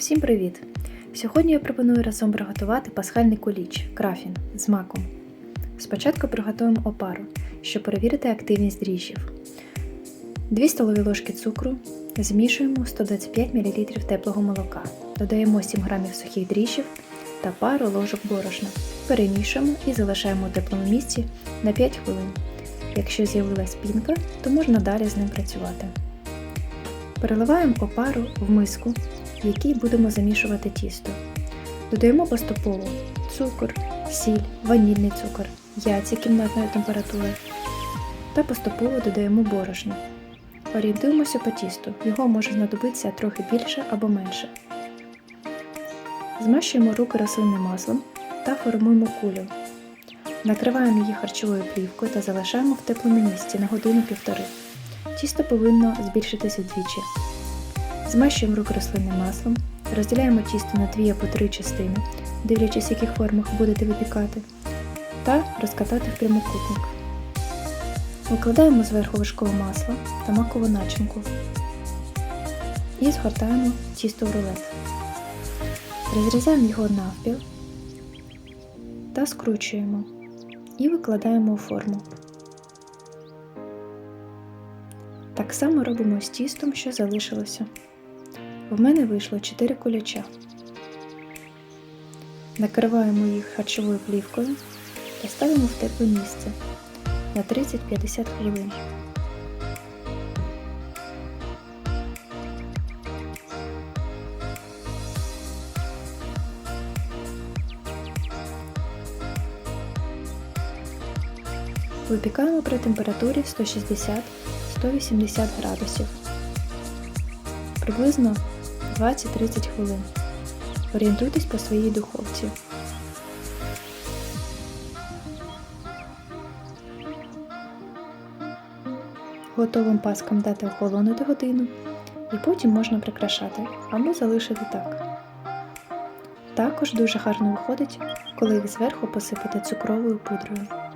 Всім привіт! Сьогодні я пропоную разом приготувати пасхальний куліч крафін з маком. Спочатку приготуємо опару, щоб перевірити активність дріжджів. 2 столові ложки цукру змішуємо 125 мл теплого молока, додаємо 7 г сухих дріжджів та пару ложок борошна. Перемішуємо і залишаємо у теплому місці на 5 хвилин. Якщо з'явилась пінка, то можна далі з ним працювати. Переливаємо опару в миску, в якій будемо замішувати тісто. Додаємо поступово цукор, сіль, ванільний цукор, яйця кімнатної температури та поступово додаємо борошно. Орієнтуємося по тісту, його може знадобитися трохи більше або менше. Змащуємо руки рослинним маслом та формуємо кулю. Накриваємо її харчовою плівкою та залишаємо в теплому місці на годину-півтори. Тісто повинно збільшитися вдвічі. Змащуємо руки рослинним маслом, розділяємо тісто на дві або три частини, дивлячись, в яких формах будете випікати, та розкатати в прямокутник. Викладаємо зверху вершкове масло та макову начинку і згортаємо тісто в рулет. Розрізаємо його навпіл та скручуємо і викладаємо у форму. Так само робимо з тістом, що залишилося. В мене вийшло 4 куляча. Накриваємо їх харчовою плівкою та ставимо в тепле місце на 30-50 хвилин. Випікаємо при температурі 160-180 градусів. Приблизно 20-30 хвилин. Орієнтуйтесь по своїй духовці. Готовим паскам дати охолонути годину і потім можна прикрашати або залишити так. Також дуже гарно виходить, коли їх зверху посипати цукровою пудрою.